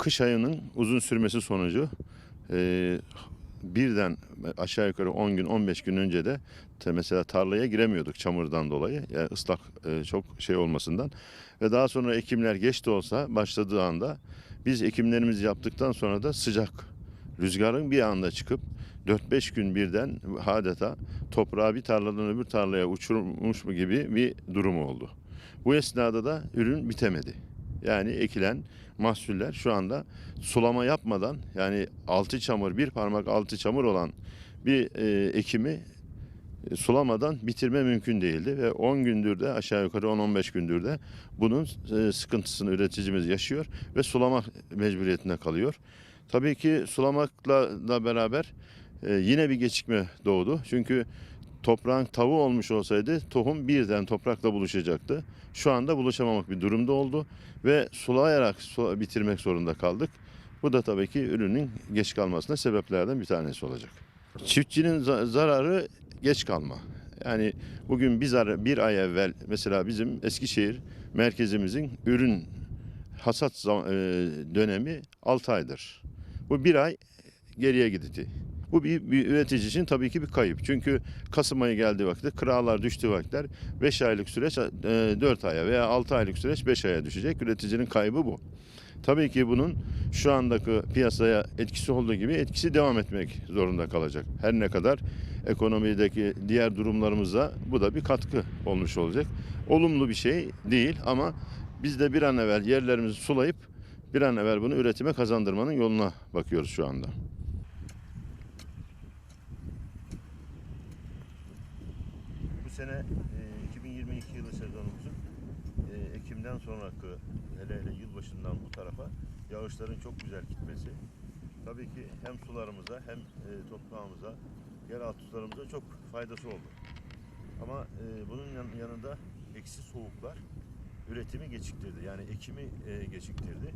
kış ayının uzun sürmesi sonucu e, birden aşağı yukarı 10 gün 15 gün önce de mesela tarlaya giremiyorduk çamurdan dolayı. Yani ıslak e, çok şey olmasından. Ve daha sonra ekimler geç de olsa başladığı anda biz ekimlerimizi yaptıktan sonra da sıcak rüzgarın bir anda çıkıp 4-5 gün birden adeta toprağı bir tarladan öbür tarlaya uçurmuş mu gibi bir durum oldu. Bu esnada da ürün bitemedi. Yani ekilen mahsuller şu anda sulama yapmadan yani altı çamur bir parmak altı çamur olan bir e, ekimi e, sulamadan bitirme mümkün değildi ve 10 gündür de aşağı yukarı 10-15 gündür de bunun e, sıkıntısını üreticimiz yaşıyor ve sulama mecburiyetinde kalıyor. Tabii ki sulamakla da beraber e, yine bir gecikme doğdu. Çünkü toprağın tavuğu olmuş olsaydı tohum birden toprakla buluşacaktı. Şu anda buluşamamak bir durumda oldu ve sulayarak su- bitirmek zorunda kaldık. Bu da tabii ki ürünün geç kalmasına sebeplerden bir tanesi olacak. Çiftçinin za- zararı geç kalma. Yani bugün bir, zar- bir ay evvel mesela bizim Eskişehir merkezimizin ürün hasat e, dönemi 6 aydır. Bu bir ay geriye gitti. Bu bir, bir üretici için tabii ki bir kayıp. Çünkü Kasım ayı geldiği vakitte kiralar düştüğü vakitler 5 aylık süreç e, 4 aya veya 6 aylık süreç 5 aya düşecek. Üreticinin kaybı bu. Tabii ki bunun şu andaki piyasaya etkisi olduğu gibi etkisi devam etmek zorunda kalacak. Her ne kadar ekonomideki diğer durumlarımıza bu da bir katkı olmuş olacak. Olumlu bir şey değil ama biz de bir an evvel yerlerimizi sulayıp bir an evvel bunu üretime kazandırmanın yoluna bakıyoruz şu anda. Sene e, 2022 yılı sezonumuzun e, Ekim'den sonraki hele hele yılbaşından bu tarafa yağışların çok güzel gitmesi. Tabii ki hem sularımıza hem e, toprağımıza, yeraltı sularımıza çok faydası oldu. Ama e, bunun yan- yanında eksi soğuklar üretimi geciktirdi. Yani ekimi e, geciktirdi.